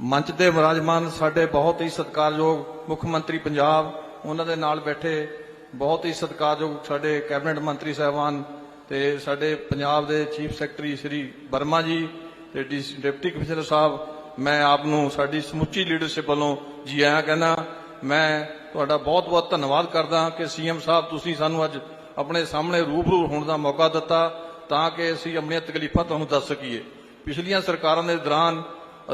ਮੰਚ ਤੇ ਵਿਰਾਜਮਾਨ ਸਾਡੇ ਬਹੁਤ ਹੀ ਸਤਿਕਾਰਯੋਗ ਮੁੱਖ ਮੰਤਰੀ ਪੰਜਾਬ, ਉਹਨਾਂ ਦੇ ਨਾਲ ਬੈਠੇ ਬਹੁਤ ਹੀ ਸਤਿਕਾਰਯੋਗ ਸਾਡੇ ਕੈਬਨਿਟ ਮੰਤਰੀ ਸਾਹਿਬਾਨ ਤੇ ਸਾਡੇ ਪੰਜਾਬ ਦੇ ਚੀਫ ਸੈਕਟਰੀ ਸ੍ਰੀ ਵਰਮਾ ਜੀ ਤੇ ਡੀ- ਡਿਪਟੀ ਕਮਿਸ਼ਨਰ ਸਾਹਿਬ, ਮੈਂ ਆਪ ਨੂੰ ਸਾਡੀ ਸਮੁੱਚੀ ਲੀਡਰਸ਼ਿਪ ਵੱਲੋਂ ਜੀ ਆਇਆਂ ਕਹਿੰਦਾ, ਮੈਂ ਤੁਹਾਡਾ ਬਹੁਤ-ਬਹੁਤ ਧੰਨਵਾਦ ਕਰਦਾ ਕਿ ਸੀਐਮ ਸਾਹਿਬ ਤੁਸੀਂ ਸਾਨੂੰ ਅੱਜ ਆਪਣੇ ਸਾਹਮਣੇ ਰੂਬਰੂ ਹੋਣ ਦਾ ਮੌਕਾ ਦਿੱਤਾ ਤਾਂ ਕਿ ਅਸੀਂ ਆਪਣੀਆਂ ਤਕਲੀਫਾਂ ਤੁਹਾਨੂੰ ਦੱਸ ਸਕੀਏ। ਪਿਛਲੀਆਂ ਸਰਕਾਰਾਂ ਦੇ ਦੌਰਾਨ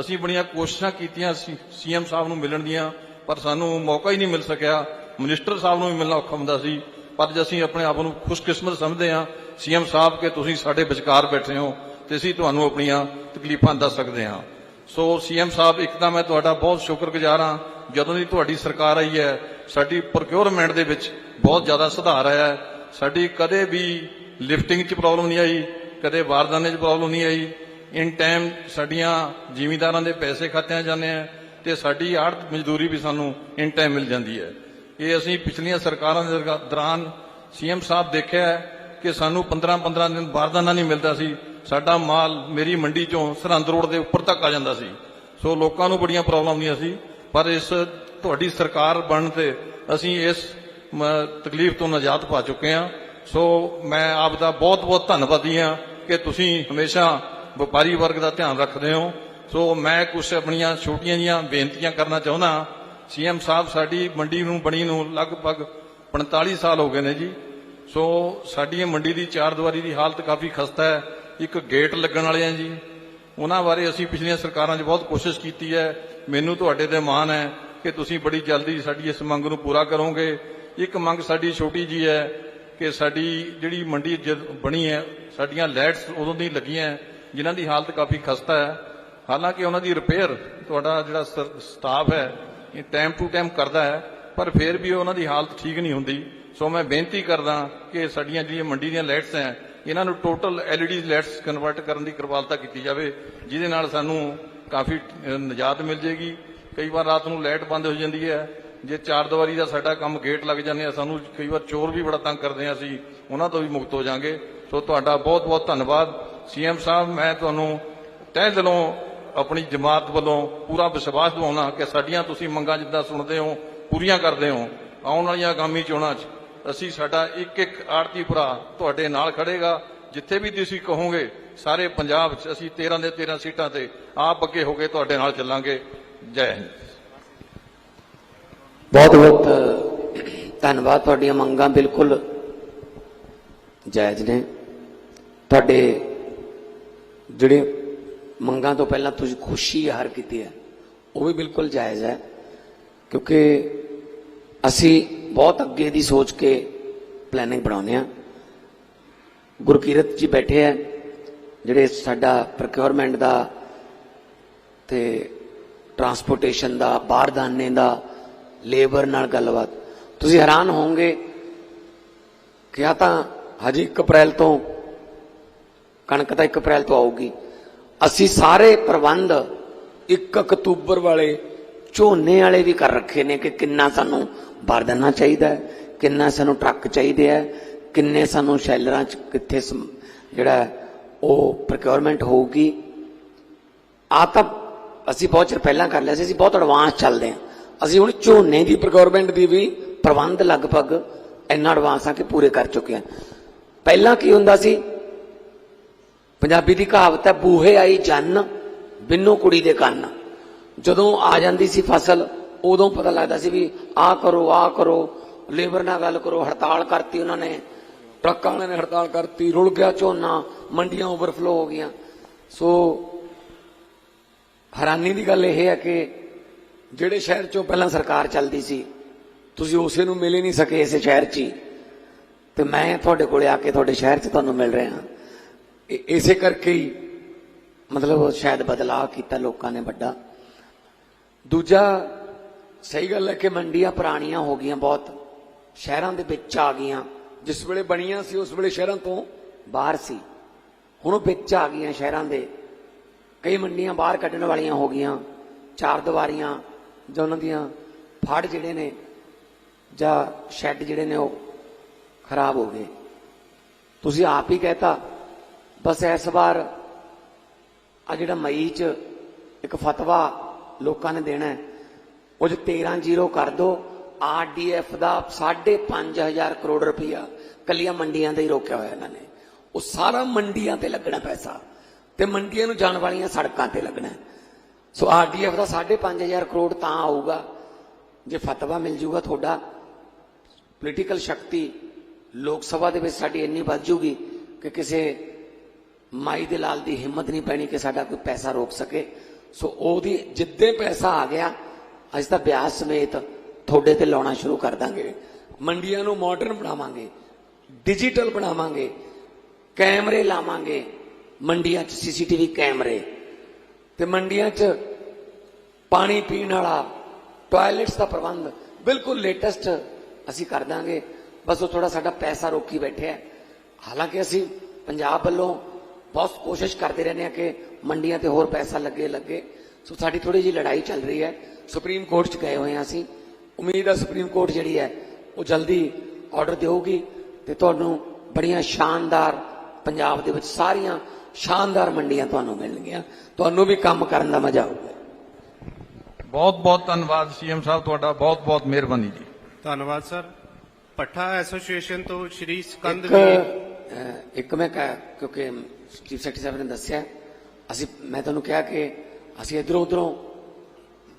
ਅਸੀਂ ਬੜੀਆਂ ਕੋਸ਼ਿਸ਼ਾਂ ਕੀਤੀਆਂ ਸੀ, ਸੀਐਮ ਸਾਹਿਬ ਨੂੰ ਮਿਲਣ ਦੀਆਂ, ਪਰ ਸਾਨੂੰ ਮੌਕਾ ਹੀ ਨਹੀਂ ਮਿਲ ਸਕਿਆ। ਮਿਨਿਸਟਰ ਸਾਹਿਬ ਨੂੰ ਵੀ ਮਿਲਣਾ ਔਖਾ ਹੁੰਦਾ ਸੀ, ਪਰ ਜੇ ਅਸੀਂ ਆਪਣੇ ਆਪ ਨੂੰ ਖੁਸ਼ਕਿਸਮਤ ਸਮਝਦੇ ਹਾਂ, ਸੀਐਮ ਸਾਹਿਬ ਕਿ ਤੁਸੀਂ ਸਾਡੇ ਵਿਚਕਾਰ ਬੈਠੇ ਹੋ, ਤੇ ਅਸੀਂ ਤੁਹਾਨੂੰ ਆਪਣੀਆਂ ਤਕਲੀਫਾਂ ਦੱਸ ਸਕਦੇ ਹਾਂ। ਸੋ ਸੀਐਮ ਸਾਹਿਬ, ਇੱਕ ਤਾਂ ਮੈਂ ਤੁਹਾਡਾ ਬਹੁਤ ਸ਼ੁਕਰਗੁਜ਼ਾਰ ਹਾਂ, ਜਦੋਂ ਦੀ ਤੁਹਾਡੀ ਸਰਕਾਰ ਆਈ ਹੈ, ਸਾਡੀ ਪ੍ਰੋਕਿਉਰਮੈਂਟ ਦੇ ਵਿੱਚ ਬਹੁਤ ਜ਼ਿਆਦਾ ਸੁਧਾਰ ਆਇਆ ਹੈ। ਸਾਡੀ ਕਦੇ ਵੀ ਲਿਫਟਿੰਗ 'ਚ ਪ੍ਰੋਬਲਮ ਨਹੀਂ ਆਈ, ਕਦੇ ਵਾਰਦਾਨੇ 'ਚ ਪ੍ਰੋਬਲਮ ਨਹੀਂ ਆਈ ਇਨ ਟਾਈਮ ਸਾਡੀਆਂ ਜ਼ਿਮੀਂਦਾਰਾਂ ਦੇ ਪੈਸੇ ਖਾਤਿਆਂ ਜਾਂਦੇ ਆ ਤੇ ਸਾਡੀ ਆੜਤ ਮਜ਼ਦੂਰੀ ਵੀ ਸਾਨੂੰ ਇਨ ਟਾਈਮ ਮਿਲ ਜਾਂਦੀ ਹੈ। ਇਹ ਅਸੀਂ ਪਿਛਲੀਆਂ ਸਰਕਾਰਾਂ ਦੇ ਦਰਗਾ- ਦੌਰਾਨ ਸੀਐਮ ਸਾਹਿਬ ਦੇਖਿਆ ਕਿ ਸਾਨੂੰ 15-15 ਦਿਨ ਬਾਰਦਾਨਾ ਨਹੀਂ ਮਿਲਦਾ ਸੀ। ਸਾਡਾ ਮਾਲ ਮੇਰੀ ਮੰਡੀ ਚੋਂ ਸਰਹੰਦ ਰੋਡ ਦੇ ਉੱਪਰ ਤੱਕ ਆ ਜਾਂਦਾ ਸੀ। ਸੋ ਲੋਕਾਂ ਨੂੰ ਬੜੀਆਂ ਪ੍ਰੋਬਲਮ ਆਉਂਦੀਆਂ ਸੀ। ਪਰ ਇਸ ਤੁਹਾਡੀ ਸਰਕਾਰ ਬਣਨ ਤੇ ਅਸੀਂ ਇਸ ਤਕਲੀਫ ਤੋਂ ਨਜਾਤ ਪਾ ਚੁੱਕੇ ਹਾਂ। ਸੋ ਮੈਂ ਆਪ ਦਾ ਬਹੁਤ-ਬਹੁਤ ਧੰਨਵਾਦੀ ਹਾਂ ਕਿ ਤੁਸੀਂ ਹਮੇਸ਼ਾ ਵਪਾਰੀ ਵਰਗ ਦਾ ਧਿਆਨ ਰੱਖਦੇ ਹੋ। ਸੋ ਮੈਂ ਕੁਝ ਆਪਣੀਆਂ ਛੋਟੀਆਂ ਜੀਆਂ ਬੇਨਤੀਆਂ ਕਰਨਾ ਚਾਹੁੰਦਾ ਸੀਐਮ ਸਾਹਿਬ ਸਾਡੀ ਮੰਡੀ ਨੂੰ, ਬਣੀ ਨੂੰ ਲਗਭਗ 45 ਸਾਲ ਹੋ ਗਏ ਨੇ ਜੀ। ਸੋ ਸਾਡੀ ਮੰਡੀ ਦੀ ਚਾਰ ਦੀਵਾਰੀ ਦੀ ਹਾਲਤ ਕਾਫੀ ਖਸਤਾ ਹੈ। ਇੱਕ ਗੇਟ ਲੱਗਣ ਵਾਲੇ ਆ ਜੀ। ਉਹਨਾਂ ਬਾਰੇ ਅਸੀਂ ਪਿਛਲੀਆਂ ਸਰਕਾਰਾਂ 'ਚ ਬਹੁਤ ਕੋਸ਼ਿਸ਼ ਕੀਤੀ ਹੈ। ਮੈਨੂੰ ਤੁਹਾਡੇ ਤੇ ਮਾਣ ਹੈ ਕਿ ਤੁਸੀਂ ਬੜੀ ਜਲਦੀ ਸਾਡੀ ਇਸ ਮੰਗ ਨੂੰ ਪੂਰਾ ਕਰੋਗੇ। ਇੱਕ ਮੰਗ ਸਾਡੀ ਛੋਟੀ ਜੀ ਹੈ ਕਿ ਸਾਡੀ ਜਿਹੜੀ ਮੰਡੀ ਜਦ ਬਣੀ ਹੈ, ਸਾਡੀਆਂ ਲਾਈਟਸ ਉਦੋਂ ਦੀ ਲੱਗੀਆਂ ਜਿਨ੍ਹਾਂ ਦੀ ਹਾਲਤ ਕਾਫੀ ਖਸਤਾ ਹੈ ਹਾਲਾਂਕਿ ਉਹਨਾਂ ਦੀ ਰਿਪੇਅਰ ਤੁਹਾਡਾ ਜਿਹੜਾ ਸਟਾਫ ਹੈ ਇਹ ਟਾਈਮ ਟੂ ਟਾਈਮ ਕਰਦਾ ਹੈ ਪਰ ਫਿਰ ਵੀ ਉਹਨਾਂ ਦੀ ਹਾਲਤ ਠੀਕ ਨਹੀਂ ਹੁੰਦੀ। ਸੋ ਮੈਂ ਬੇਨਤੀ ਕਰਦਾ ਕਿ ਸਾਡੀਆਂ ਜਿਹੜੀਆਂ ਮੰਡੀ ਦੀਆਂ ਲਾਈਟਸ ਹੈ ਇਹਨਾਂ ਨੂੰ ਟੋਟਲ ਐਲਈਡੀ ਲਾਈਟਸ ਕਨਵਰਟ ਕਰਨ ਦੀ ਕਿਰਪਾਲਤਾ ਕੀਤੀ ਜਾਵੇ ਜਿਹਦੇ ਨਾਲ ਸਾਨੂੰ ਕਾਫੀ ਅਹ, ਨਿਜਾਤ ਮਿਲ ਜੇਗੀ ਕਈ ਵਾਰ ਰਾਤ ਨੂੰ ਲਾਈਟ ਬੰਦ ਹੋ ਜਾਂਦੀ ਹੈ ਜੇ ਚਾਰ ਦੀਵਾਰੀ ਦਾ ਸਾਡਾ ਕੰਮ ਗੇਟ ਲੱਗ ਜਾਂਦੇ ਆ ਸਾਨੂੰ ਕਈ ਵਾਰ ਚੋਰ ਵੀ ਬੜਾ ਤੰਗ ਕਰਦੇ ਆ ਅਸੀਂ ਉਹਨਾਂ ਤੋਂ ਵੀ ਮੁਕਤ ਹੋ ਜਾਾਂਗੇ। ਸੋ ਤੁਹਾਡਾ ਬਹੁਤ ਬਹੁਤ ਧੰਨਵਾਦ। ਸੀਐਮ ਸਾਹਿਬ, ਮੈਂ ਤੁਹਾਨੂੰ ਤਹਿ ਦਿਲੋਂ ਆਪਣੀ ਜਮਾਤ ਵੱਲੋਂ ਪੂਰਾ ਵਿਸ਼ਵਾਸ ਦਿਵਾਉਣਾ ਕਿ ਸਾਡੀਆਂ ਤੁਸੀਂ ਮੰਗਾਂ ਜਿੱਦਾਂ ਸੁਣਦੇ ਹੋ, ਪੂਰੀਆਂ ਕਰਦੇ ਹੋ, ਆਉਣ ਵਾਲੀਆਂ ਆਗਾਮੀ ਚੋਣਾਂ 'ਚ ਅਸੀਂ ਸਾਡਾ ਇੱਕ ਇੱਕ ਆੜਤੀ ਭਰਾ ਤੁਹਾਡੇ ਨਾਲ ਖੜੇਗਾ ਜਿੱਥੇ ਵੀ ਤੁਸੀਂ ਕਹੋਗੇ, ਸਾਰੇ ਪੰਜਾਬ 'ਚ ਅਸੀਂ 13 ਦੇ 13 ਸੀਟਾਂ ਤੇ ਆਪ ਅੱਗੇ ਹੋ ਕੇ ਤੁਹਾਡੇ ਨਾਲ ਚੱਲਾਂਗੇ। ਜੈ ਹਿੰਦ। ਬਹੁਤ ਬਹੁਤ ਧੰਨਵਾਦ, ਤੁਹਾਡੀਆਂ ਮੰਗਾਂ ਬਿਲਕੁਲ ਜਾਇਜ਼ ਨੇ। ਤੁਹਾਡੇ ਜਿਹੜੇ ਮੰਗਾਂ ਤੋਂ ਪਹਿਲਾਂ ਤੁਸੀਂ ਖੁਸ਼ੀ ਜ਼ਾਹਰ ਕੀਤੀ ਹੈ, ਉਹ ਵੀ ਬਿਲਕੁਲ ਜਾਇਜ਼ ਹੈ, ਕਿਉਂਕਿ ਅਸੀਂ ਬਹੁਤ ਅੱਗੇ ਦੀ ਸੋਚ ਕੇ ਪਲੈਨਿੰਗ ਬਣਾਉਂਦੇ ਆ ਗੁਰਕੀਰਤ ਜੀ ਬੈਠੇ ਆ ਜਿਹੜੇ ਸਾਡਾ ਪ੍ਰੋਕਿਉਰਮੈਂਟ ਦਾ ਤੇ ਟਰਾਂਸਪੋਰਟੇਸ਼ਨ ਦਾ, ਬਾਰਦਾਨੇ ਦਾ ਲੇਬਰ ਨਾਲ ਗੱਲਬਾਤ। ਤੁਸੀਂ ਹੈਰਾਨ ਹੋਵੋਗੇ ਕਿ ਆ ਤਾਂ ਹਜੇ 1 ਅਪ੍ਰੈਲ ਤੋਂ ਕਣਕ ਤਾਂ 1 ਅਪ੍ਰੈਲ ਤੋਂ ਆਊਗੀ। ਅਸੀਂ ਸਾਰੇ ਪ੍ਰਬੰਧ 1 ਅਕਤੂਬਰ ਵਾਲੇ ਝੋਨੇ ਵਾਲੇ ਵੀ ਕਰ ਰੱਖੇ ਨੇ ਕਿ ਕਿੰਨਾ ਸਾਨੂੰ ਬਾਰਦਾਨਾ ਚਾਹੀਦਾ ਹੈ, ਕਿੰਨਾ ਸਾਨੂੰ ਟਰੱਕ ਚਾਹੀਦੇ ਹੈ, ਕਿੰਨੇ ਸਾਨੂੰ ਸ਼ੈਲਰਾਂ ਚ ਕਿੱਥੇ ਜਿਹੜਾ ਉਹ ਪ੍ਰੋਕਿਉਰਮੈਂਟ ਹੋਊਗੀ। ਆ ਤਾਂ ਅਸੀਂ ਬਹੁਤ ਚਿਰ ਪਹਿਲਾਂ ਕਰ ਲਿਆ ਸੀ, ਅਸੀਂ ਬਹੁਤ ਐਡਵਾਂਸ ਚੱਲਦੇ ਹਾਂ। ਅਸੀਂ ਹੁਣ ਝੋਨੇ ਦੀ ਪ੍ਰੋਕਿਉਰਮੈਂਟ ਦੀ ਵੀ ਪ੍ਰਬੰਧ ਲਗਭਗ ਇੰਨਾ ਐਡਵਾਂਸ ਆ ਕਿ ਪੂਰੇ ਕਰ ਚੁੱਕੇ ਹਾਂ। ਪਹਿਲਾਂ ਕੀ ਹੁੰਦਾ ਸੀ ਪੰਜਾਬੀ ਦੀ ਕਹਾਵਤ ਹੈ, ਬੂਹੇ ਆਈ ਜੰਨ, ਬਿੰਨੋ ਕੁੜੀ ਦੇ ਕੰਨ। ਜਦੋਂ ਆ ਜਾਂਦੀ ਸੀ ਫਸਲ, ਉਦੋਂ ਪਤਾ ਲੱਗਦਾ ਸੀ ਵੀ ਆਹ ਕਰੋ ਆਹ ਕਰੋ, ਲੇਬਰ ਨਾਲ ਗੱਲ ਕਰੋ, ਹੜਤਾਲ ਕਰਤੀ ਉਹਨਾਂ ਨੇ। ਟਰੱਕਾਂ ਵਾਲਿਆਂ ਨੇ ਹੜਤਾਲ ਕਰਤੀ, ਰੁਲ ਗਿਆ ਝੋਨਾ, ਮੰਡੀਆਂ ਓਵਰਫਲੋ ਹੋ ਗਈਆਂ। ਸੋ ਹੈਰਾਨੀ ਦੀ ਗੱਲ ਇਹ ਹੈ ਕਿ ਜਿਹੜੇ ਸ਼ਹਿਰ ਚੋਂ ਪਹਿਲਾਂ ਸਰਕਾਰ ਚੱਲਦੀ ਸੀ, ਤੁਸੀਂ ਉਸੇ ਨੂੰ ਮਿਲ ਹੀ ਨਹੀਂ ਸਕੇ ਇਸੇ ਸ਼ਹਿਰ 'ਚ ਹੀ। ਤੇ ਮੈਂ ਤੁਹਾਡੇ ਕੋਲੇ ਆ ਕੇ ਤੁਹਾਡੇ ਸ਼ਹਿਰ 'ਚ ਤੁਹਾਨੂੰ ਮਿਲ ਰਿਹਾ ਇ- ਇਸੇ ਕਰਕੇ ਹੀ ਮਤਲਬ ਸ਼ਾਇਦ ਬਦਲਾਅ ਕੀਤਾ ਲੋਕਾਂ ਨੇ ਵੱਡਾ। ਦੂਜਾ ਸਹੀ ਗੱਲ ਹੈ ਕਿ ਮੰਡੀਆਂ ਪੁਰਾਣੀਆਂ ਹੋ ਗਈਆਂ ਬਹੁਤ, ਸ਼ਹਿਰਾਂ ਦੇ ਵਿੱਚ ਆ ਗਈਆਂ। ਜਿਸ ਵੇਲੇ ਬਣੀਆਂ ਸੀ, ਉਸ ਵੇਲੇ ਸ਼ਹਿਰਾਂ ਤੋਂ ਬਾਹਰ ਸੀ। ਹੁਣ ਉਹ ਵਿੱਚ ਆ ਗਈਆਂ ਸ਼ਹਿਰਾਂ ਦੇ। ਕਈ ਮੰਡੀਆਂ ਬਾਹਰ ਕੱਢਣ ਵਾਲੀਆਂ ਹੋ ਗਈਆਂ, ਚਾਰ ਦੀਵਾਰੀਆਂ ਜਾਂ ਉਹਨਾਂ ਦੀਆਂ ਫੜ ਜਿਹੜੇ ਨੇ ਜਾਂ ਸ਼ੈੱਡ ਜਿਹੜੇ ਨੇ ਉਹ ਖਰਾਬ ਹੋ ਗਏ। ਤੁਸੀਂ ਆਪ ਹੀ ਕਹਿਤਾ ਬਸ ਇਸ ਵਾਰ ਆ ਜਿਹੜਾ ਮਈ ਚ ਇੱਕ ਫਤਵਾ ਲੋਕਾਂ ਨੇ ਦੇਣਾ ਹੈ, ਉਹ 'ਚ 13 ਜ਼ੀਰੋ ਕਰ ਦੋ ਆਰਡੀਐਫ ਦਾ 5.5000 ਕਰੋੜ ਰੁਪਇਆ ਕੱਲੀਆਂ ਮੰਡੀਆਂ ਦਾ ਹੀ ਰੋਕਿਆ ਹੋਇਆ ਇਹਨਾਂ ਨੇ ਉਹ ਸਾਰਾ ਮੰਡੀਆਂ ਤੇ ਲੱਗਣਾ ਪੈਸਾ ਤੇ ਮੰਡੀਆਂ ਨੂੰ ਜਾਣ ਵਾਲੀਆਂ ਸੜਕਾਂ ਤੇ ਲੱਗਣਾ ਹੈ। ਸੋ ਆਰਡੀਐਫ ਦਾ 5.5000 ਕਰੋੜ ਤਾਂ ਆਊਗਾ, ਜੇ ਫਤਵਾ ਮਿਲ ਜੂਗਾ ਤੁਹਾਡਾ ਪੋਲੀਟੀਕਲ ਸ਼ਕਤੀ ਲੋਕ ਸਭਾ ਦੇ ਵਿੱਚ ਸਾਡੀ ਇੰਨੀ ਵੱਧ ਜੂਗੀ ਕਿ ਕਿਸੇ ਮਾਈ ਦੇ ਲਾਲ ਦੀ ਹਿੰਮਤ ਨਹੀਂ ਪੈਣੀ ਕਿ ਸਾਡਾ ਕੋਈ ਪੈਸਾ ਰੋਕ ਸਕੇ। ਸੋ ਉਹਦੀ ਜਿੱਦੇ ਪੈਸਾ ਆ ਗਿਆ, ਅਸੀਂ ਤਾਂ ਵਿਆਜ ਸਮੇਤ ਤੁਹਾਡੇ ਤੇ ਲਾਉਣਾ ਸ਼ੁਰੂ ਕਰ ਦਾਂਗੇ। ਮੰਡੀਆਂ ਨੂੰ ਮਾਡਰਨ ਬਣਾਵਾਂਗੇ ਡਿਜੀਟਲ ਬਣਾਵਾਂਗੇ, ਕੈਮਰੇ ਲਾਵਾਂਗੇ। ਮੰਡੀਆਂ 'ਚ ਸੀਸੀਟੀਵੀ ਕੈਮਰੇ ਤੇ ਮੰਡੀਆਂ 'ਚ ਪਾਣੀ ਪੀਣ ਵਾਲਾ ਟਾਇਲਟਸ ਦਾ ਪ੍ਰਬੰਧ ਬਿਲਕੁਲ ਲੇਟੈਸਟ ਅਸੀਂ ਕਰ ਦਾਂਗੇ। ਬਸ ਉਹ ਥੋੜਾ ਸਾਡਾ ਪੈਸਾ ਰੋਕੀ ਬੈਠਿਆ। ਹਾਲਾਂਕਿ ਅਸੀਂ ਪੰਜਾਬ ਵੱਲੋਂ ਬਹੁਤ ਕੋਸ਼ਿਸ਼ ਕਰਦੇ ਰਹਿੰਦੇ ਹਾਂ ਕਿ ਮੰਡੀਆਂ ਤੇ ਹੋਰ ਪੈਸਾ ਲੱਗੇ ਲੱਗੇ। ਸੋ ਸਾਡੀ ਥੋੜੀ ਜਿਹੀ ਲੜਾਈ ਚੱਲ ਰਹੀ ਹੈ। ਸੁਪਰੀਮ ਕੋਰਟ 'ਚ ਗਏ ਹੋਏ ਹਾਂ ਅਸੀਂ। ਉਮੀਦ ਹੈ ਸੁਪਰੀਮ ਕੋਰਟ ਜਿਹੜੀ ਹੈ ਉਹ ਜਲਦੀ ਆਰਡਰ ਦੇਊਗੀ ਤੇ ਤੁਹਾਨੂੰ ਬੜੀਆਂ ਸ਼ਾਨਦਾਰ ਪੰਜਾਬ ਦੇ ਵਿੱਚ ਸਾਰੀਆਂ ਸ਼ਾਨਦਾਰ ਮੰਡੀਆਂ ਤੁਹਾਨੂੰ ਮਿਲਣਗੀਆਂ। ਤੁਹਾਨੂੰ ਵੀ ਕੰਮ ਕਰਨ ਦਾ ਮਜ਼ਾ ਆਊਗਾ। ਬਹੁਤ ਬਹੁਤ ਧੰਨਵਾਦ ਸੀਐਮ ਸਾਹਿਬ ਤੁਹਾਡਾ। ਬਹੁਤ ਬਹੁਤ ਮਿਹਰਬਾਨੀ ਜੀ। ਧੰਨਵਾਦ ਸਰ। ਪੱਠਾ ਐਸੋਸੀਏਸ਼ਨ ਤੋਂ ਸ਼੍ਰੀ ਸਕੰਦ ਵੀ ਇੱਕ ਮੈਂ ਕਹਿ ਕਿਉਂਕਿ ਚੀਫ ਸੈਕਟਰੀ ਸਾਹਿਬ ਨੇ ਦੱਸਿਆ, ਅਸੀਂ ਮੈਂ ਤੁਹਾਨੂੰ ਕਿਹਾ ਕਿ ਅਸੀਂ ਇਧਰੋਂ ਉਧਰੋਂ